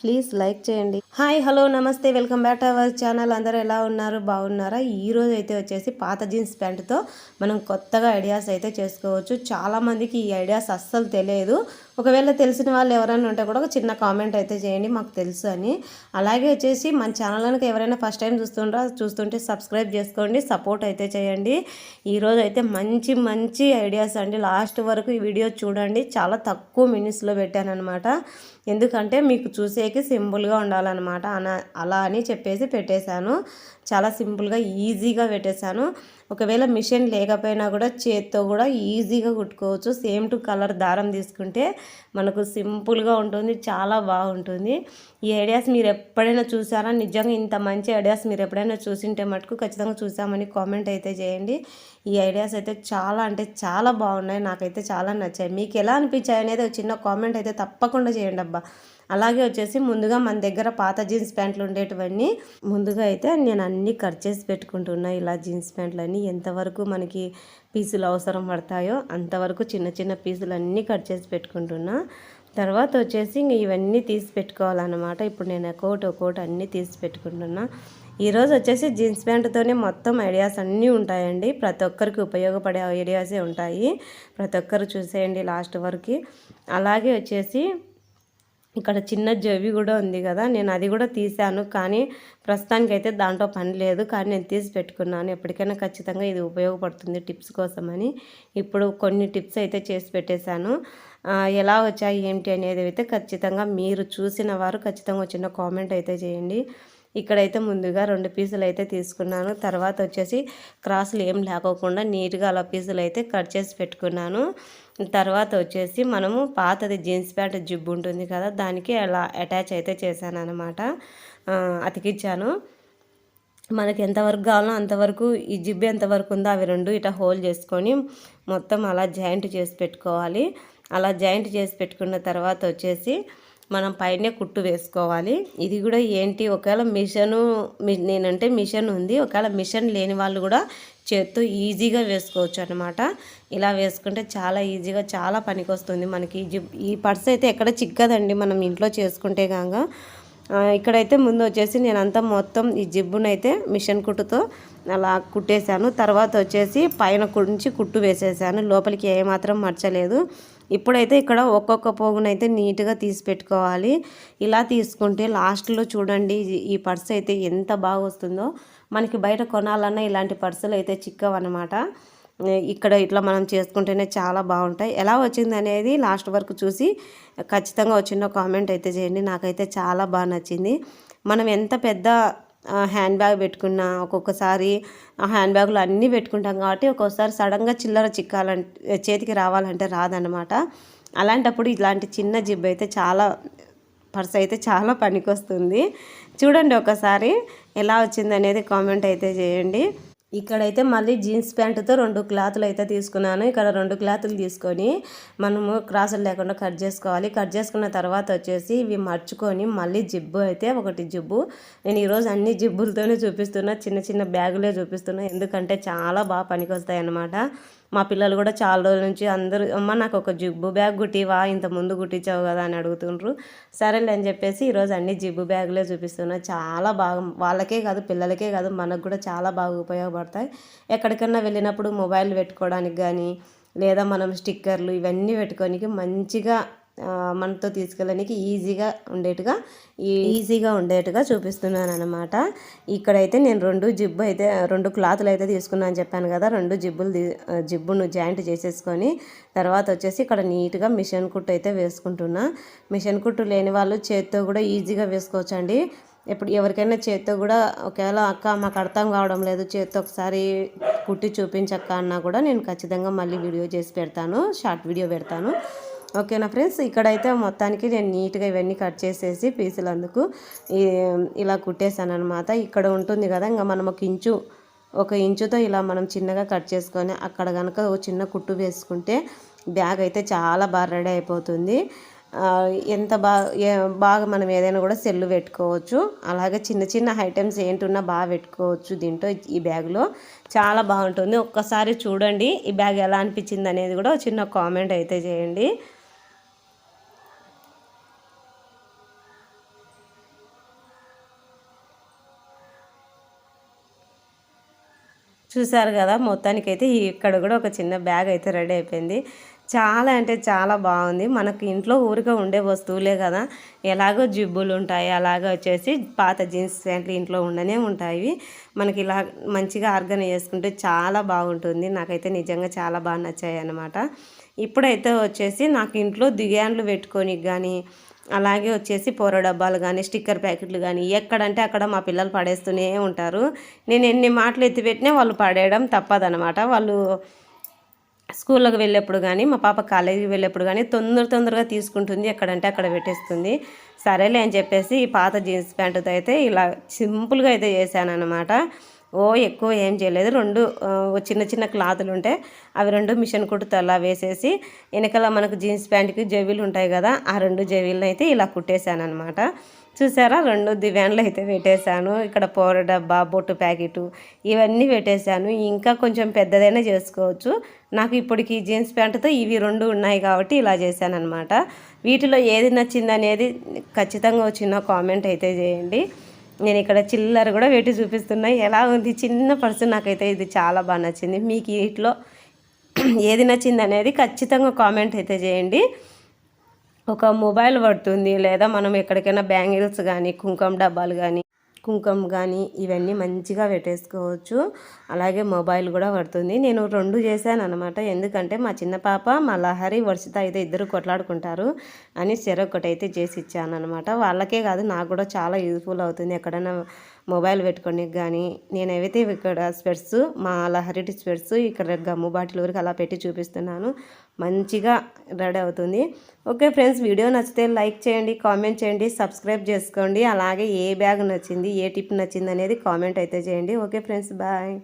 Please like చేయండి. Hi hello నమస్తే welcome back to our channel. అందరూ ఎలా ఉన్నారు? బాగున్నారా? ఈరోజు అయితే వచ్చేసి పాత జీన్స్ ప్యాంటుతో మనం కొత్తగా ఐడియాస్ అయితే చేసుకోవచ్చు. చాలామందికి ఈ ఐడియాస్ అస్సలు తెలియదు. ఒకవేళ తెలిసిన వాళ్ళు ఎవరైనా ఉంటే కూడా ఒక చిన్న కామెంట్ అయితే చేయండి మాకు తెలుసు అని. అలాగే వచ్చేసి మన ఛానల్కి ఎవరైనా ఫస్ట్ టైం చూస్తుండ్రా చూస్తుంటే సబ్స్క్రైబ్ చేసుకోండి సపోర్ట్ అయితే చేయండి. ఈరోజు అయితే మంచి మంచి ఐడియాస్ అండి. లాస్ట్ వరకు ఈ వీడియో చూడండి. చాలా తక్కువ మినిట్స్లో పెట్టాను అనమాట ఎందుకంటే మీకు చూసే చూసేకి సింపుల్గా ఉండాలన్నమాట అన అలా అని చెప్పేసి పెట్టేశాను. చాలా సింపుల్గా ఈజీగా పెట్టేశాను. ఒకవేళ మిషన్ లేకపోయినా కూడా చేత్తో కూడా ఈజీగా కుట్టుకోవచ్చు. సేమ్ టు కలర్ దారం తీసుకుంటే మనకు సింపుల్గా ఉంటుంది చాలా బాగుంటుంది. ఈ ఐడియాస్ మీరు ఎప్పుడైనా చూసారా? నిజంగా ఇంత మంచి ఐడియాస్ మీరు ఎప్పుడైనా చూసింటే మటుకు ఖచ్చితంగా చూసామని కామెంట్ అయితే చేయండి. ఈ ఐడియాస్ అయితే చాలా అంటే చాలా బాగున్నాయి. నాకైతే చాలా నచ్చాయి. మీకు ఎలా అనిపించాయి అనేది ఒక చిన్న కామెంట్ అయితే తప్పకుండా చేయండి అబ్బా. అలాగే వచ్చేసి ముందుగా మన దగ్గర పాత జీన్స్ ప్యాంట్లు ఉండేటివన్నీ ముందుగా అయితే నేను అన్నీ కట్ చేసి పెట్టుకుంటున్నా. ఇలా జీన్స్ ప్యాంట్లు అన్నీ ఎంతవరకు మనకి పీసులు అవసరం పడతాయో అంతవరకు చిన్న చిన్న పీసులు అన్నీ కట్ చేసి పెట్టుకుంటున్నా. తర్వాత వచ్చేసి ఇంక ఇవన్నీ తీసి పెట్టుకోవాలన్నమాట. ఇప్పుడు నేను ఒక్కోటి ఒకటి అన్నీ తీసి పెట్టుకుంటున్నా. ఈరోజు వచ్చేసి జీన్స్ ప్యాంటుతోనే మొత్తం ఐడియాస్ అన్నీ ఉంటాయండి. ప్రతి ఒక్కరికి ఉపయోగపడే ఐడియాసే ఉంటాయి. ప్రతి ఒక్కరు చూసేయండి లాస్ట్ వరకు. అలాగే వచ్చేసి ఇక్కడ చిన్న జవి కూడా ఉంది కదా నేను అది కూడా తీసాను కానీ ప్రస్తుతానికి అయితే దాంట్లో పని లేదు. కానీ నేను తీసి పెట్టుకున్నాను. ఎప్పటికైనా ఖచ్చితంగా ఇది ఉపయోగపడుతుంది టిప్స్ కోసమని. ఇప్పుడు కొన్ని టిప్స్ అయితే చేసి పెట్టేశాను. ఎలా వచ్చాయి ఏంటి అనేది అయితే ఖచ్చితంగా మీరు చూసిన వారు ఖచ్చితంగా చిన్న కామెంట్ అయితే చేయండి. ఇక్కడైతే ముందుగా రెండు పీసులు అయితే తీసుకున్నాను. తర్వాత వచ్చేసి క్రాసులు ఏం లేకోకుండా నీట్గా అలా పీసులు అయితే కట్ చేసి పెట్టుకున్నాను. తర్వాత వచ్చేసి మనము పాతది జీన్స్ ప్యాంట్ జిబ్బు ఉంటుంది కదా దానికి అలా అటాచ్ అయితే చేశాను అనమాట అతికిచ్చాను. మనకి ఎంతవరకు కావాలో అంతవరకు ఈ జిబ్బు ఎంతవరకు ఉందో అవి రెండు ఇట హోల్ చేసుకొని మొత్తం అలా జాయింట్ చేసి పెట్టుకోవాలి. అలా జాయింట్ చేసి పెట్టుకున్న తర్వాత వచ్చేసి మనం పైనే కుట్టు వేసుకోవాలి. ఇది కూడా ఏంటి ఒకవేళ మిషను నేనంటే మిషన్ ఉంది. ఒకవేళ మిషన్ లేని వాళ్ళు కూడా చేత్తో ఈజీగా వేసుకోవచ్చు అనమాట ఇలా వేసుకుంటే చాలా ఈజీగా చాలా పనికి వస్తుంది మనకి ఈ పర్స్ అయితే ఎక్కడ చిక్కదండి మనం ఇంట్లో చేసుకుంటే కాక ఇక్కడైతే ముందు వచ్చేసి నేనంతా మొత్తం ఈ జిబ్బునైతే మిషన్ కుట్టుతో అలా కుట్టేశాను. తర్వాత వచ్చేసి పైన నుంచి కుట్టు వేసేసాను. లోపలికి ఏమాత్రం మర్చలేదు. ఇప్పుడైతే ఇక్కడ ఒక్కొక్క పోగునైతే నీట్గా తీసి పెట్టుకోవాలి. ఇలా తీసుకుంటే లాస్ట్లో చూడండి ఈ పర్స్ అయితే ఎంత బాగా వస్తుందో మనకి బయట కొనాలన్నా ఇలాంటి పర్సులు అయితే చిక్కవన్నమాట. ఇక్కడ ఇట్లా మనం చేసుకుంటేనే చాలా బాగుంటాయి. ఎలా వచ్చింది అనేది లాస్ట్ వరకు చూసి ఖచ్చితంగా వచ్చిన కామెంట్ అయితే చేయండి. నాకైతే చాలా బాగా నచ్చింది. మనం ఎంత పెద్ద హ్యాండ్ బ్యాగ్ పెట్టుకున్నా ఒక్కొక్కసారి ఆ హ్యాండ్ బ్యాగులు అన్నీ పెట్టుకుంటాం కాబట్టి ఒక్కొక్కసారి సడన్గా చిల్లర చిక్కాలంటే చేతికి రావాలంటే రాదనమాట అలాంటప్పుడు ఇలాంటి చిన్న జిబ్ అయితే చాలా పర్స్ అయితే చాలా పనికొస్తుంది. చూడండి ఒకసారి ఎలా వచ్చింది అనేది కామెంట్ అయితే చేయండి. ఇక్కడైతే మళ్ళీ జీన్స్ ప్యాంటుతో రెండు క్లాతులు అయితే తీసుకున్నాను. ఇక్కడ రెండు క్లాతులు తీసుకొని మనము క్రాసులు లేకుండా కట్ చేసుకోవాలి. కట్ చేసుకున్న తర్వాత వచ్చేసి ఇవి మర్చుకొని మళ్ళీ జిబ్బు అయితే ఒకటి జిబ్బు. నేను ఈరోజు అన్ని జిబ్బులతోనే చూపిస్తున్నా. చిన్న చిన్న బ్యాగులే చూపిస్తున్నా. ఎందుకంటే చాలా బాగా పనికొస్తాయి అన్నమాట మా పిల్లలు కూడా చాలా రోజుల నుంచి అందరూ అమ్మ నాకు ఒక జిబ్బు బ్యాగ్ గుట్టివా ఇంత ముందు గుట్టించావు కదా అని అడుగుతుండ్రు. సరేలే అని చెప్పేసి ఈరోజు అన్ని జిబ్బు బ్యాగులే చూపిస్తున్నా. చాలా బాగా వాళ్ళకే కాదు పిల్లలకే కాదు మనకు కూడా చాలా బాగా ఉపయోగపడతాయి. ఎక్కడికన్నా వెళ్ళినప్పుడు మొబైల్ పెట్టుకోవడానికి కానీ లేదా మనం స్టిక్కర్లు ఇవన్నీ పెట్టుకోనికి మంచిగా మనతో తీసుకెళ్ళడానికి ఈజీగా ఉండేట్టుగా ఈజీగా ఉండేట్టుగా చూపిస్తున్నాను అనమాట ఇక్కడైతే నేను రెండు జిబ్బు అయితే రెండు క్లాతులు అయితే తీసుకున్నాను అని చెప్పాను కదా రెండు జిబ్బులు జిబ్బును జాయింట్ చేసేసుకొని తర్వాత వచ్చేసి ఇక్కడ నీట్గా మిషన్ కుట్టు అయితే వేసుకుంటున్నా. మిషన్ కుట్టు లేని వాళ్ళు చేత్తో కూడా ఈజీగా వేసుకోవచ్చండి. ఇప్పుడు ఎవరికైనా చేత్తో కూడా ఒకవేళ అక్క మాకు అర్థం కావడం లేదు చేత్తో ఒకసారి కుట్టి చూపించక్క అన్నా కూడా నేను ఖచ్చితంగా మళ్ళీ వీడియో చేసి పెడతాను షార్ట్ వీడియో పెడతాను. ఓకేనా ఫ్రెండ్స్? ఇక్కడైతే మొత్తానికి నేను నీట్గా ఇవన్నీ కట్ చేసేసి పీసులు అందుకు ఇలా కుట్టేశాను అనమాట ఇక్కడ ఉంటుంది కదా ఇంకా మనం ఒక ఇంచు ఒక ఇంచుతో ఇలా మనం చిన్నగా కట్ చేసుకొని అక్కడ కనుక చిన్న కుట్టు వేసుకుంటే బ్యాగ్ అయితే చాలా బాగా రెడీ అయిపోతుంది. ఎంత బాగా బాగా మనం ఏదైనా కూడా సెల్లు పెట్టుకోవచ్చు. అలాగే చిన్న చిన్న ఐటమ్స్ ఏంటున్నా బాగా పెట్టుకోవచ్చు దీంట్లో ఈ బ్యాగ్లో. చాలా బాగుంటుంది. ఒక్కసారి చూడండి ఈ బ్యాగ్ ఎలా అనిపించింది అనేది కూడా చిన్న కామెంట్ అయితే చేయండి. చూసారు కదా మొత్తానికి అయితే ఇక్కడ కూడా ఒక చిన్న బ్యాగ్ అయితే రెడీ అయిపోయింది. చాలా అంటే చాలా బాగుంది. మనకు ఇంట్లో ఊరిగా ఉండే వస్తువులే కదా. ఎలాగో జిబ్బులు ఉంటాయి అలాగే వచ్చేసి పాత జీన్స్ ప్యాంట్లు ఇంట్లో ఉండనే ఉంటాయి. మనకి ఇలా మంచిగా ఆర్గనైజ్ చేసుకుంటే చాలా బాగుంటుంది. నాకైతే నిజంగా చాలా బాగా నచ్చాయి అన్నమాట ఇప్పుడైతే వచ్చేసి నాకు ఇంట్లో దిగాండ్లు పెట్టుకొని కానీ అలాగే వచ్చేసి పొర డబ్బాలు కానీ స్టిక్కర్ ప్యాకెట్లు కానీ ఎక్కడంటే అక్కడ మా పిల్లలు పడేస్తూనే ఉంటారు. నేను ఎన్ని మాటలు ఎత్తిపెట్టినా వాళ్ళు పడేయడం తప్పదనమాట వాళ్ళు స్కూల్లోకి వెళ్ళేప్పుడు కానీ మా పాప కాలేజీకి వెళ్ళేప్పుడు కానీ తొందర తొందరగా తీసుకుంటుంది ఎక్కడంటే అక్కడ పెట్టేస్తుంది. సరేలే అని చెప్పేసి ఈ పాత జీన్స్ ప్యాంటుతో అయితే ఇలా సింపుల్గా అయితే చేశాను అనమాట ఓ ఎక్కువ ఏం చేయలేదు. రెండు చిన్న చిన్న క్లాతులు ఉంటాయి అవి రెండు మిషన్ కుట్టుతో అలా వేసేసి వెనకాల మనకు జీన్స్ ప్యాంట్కి జవిలు ఉంటాయి కదా ఆ రెండు జవిలను అయితే ఇలా కుట్టేశాను అనమాట చూసారా? రెండు దివ్యాన్లు అయితే పెట్టేశాను. ఇక్కడ పౌర డబ్బా బొట్టు ప్యాకెట్ ఇవన్నీ పెట్టేశాను. ఇంకా కొంచెం పెద్దదైనా చేసుకోవచ్చు. నాకు ఇప్పటికి జీన్స్ ప్యాంటుతో ఇవి రెండు ఉన్నాయి కాబట్టి ఇలా చేశాను అనమాట వీటిలో ఏది నచ్చింది అనేది ఖచ్చితంగా చిన్న కామెంట్ అయితే చేయండి. నేను ఇక్కడ చిల్లర కూడా పెట్టి చూపిస్తున్నాయి ఎలా ఉంది? చిన్న పర్సన్ నాకైతే ఇది చాలా బాగా నచ్చింది. మీకు వీటిలో ఏది నచ్చింది అనేది ఖచ్చితంగా కామెంట్ అయితే చేయండి. ఒక మొబైల్ పడుతుంది లేదా మనం ఎక్కడికైనా బ్యాంగిల్స్ కానీ కుంకుమ డబ్బాలు కానీ కుంకుమ కానీ ఇవన్నీ మంచిగా పెట్టేసుకోవచ్చు. అలాగే మొబైల్ కూడా పడుతుంది. నేను రెండు చేశాను అనమాట ఎందుకంటే మా చిన్న పాప మా లహరి వర్షిత అయితే ఇద్దరు కొట్లాడుకుంటారు అని చెరొకటి అయితే చేసి ఇచ్చాను అనమాట వాళ్ళకే కాదు నాకు కూడా చాలా యూజ్ఫుల్ అవుతుంది ఎక్కడైనా మొబైల్ పెట్టుకోనికి కానీ నేనైతే ఇక్కడ స్పెట్స్ మా లహరిటి స్పెట్స్ ఇక్కడ గమ్ము బాటిల్ వరకు అలా పెట్టి చూపిస్తున్నాను. మంచిగా రెడీ అవుతుంది. ఓకే ఫ్రెండ్స్ వీడియో నచ్చితే లైక్ చేయండి కామెంట్ చేయండి సబ్స్క్రైబ్ చేసుకోండి. అలాగే ఏ బ్యాగ్ నచ్చింది ఏ టిప్ నచ్చింది అనేది కామెంట్ అయితే చేయండి. Okay friends bye.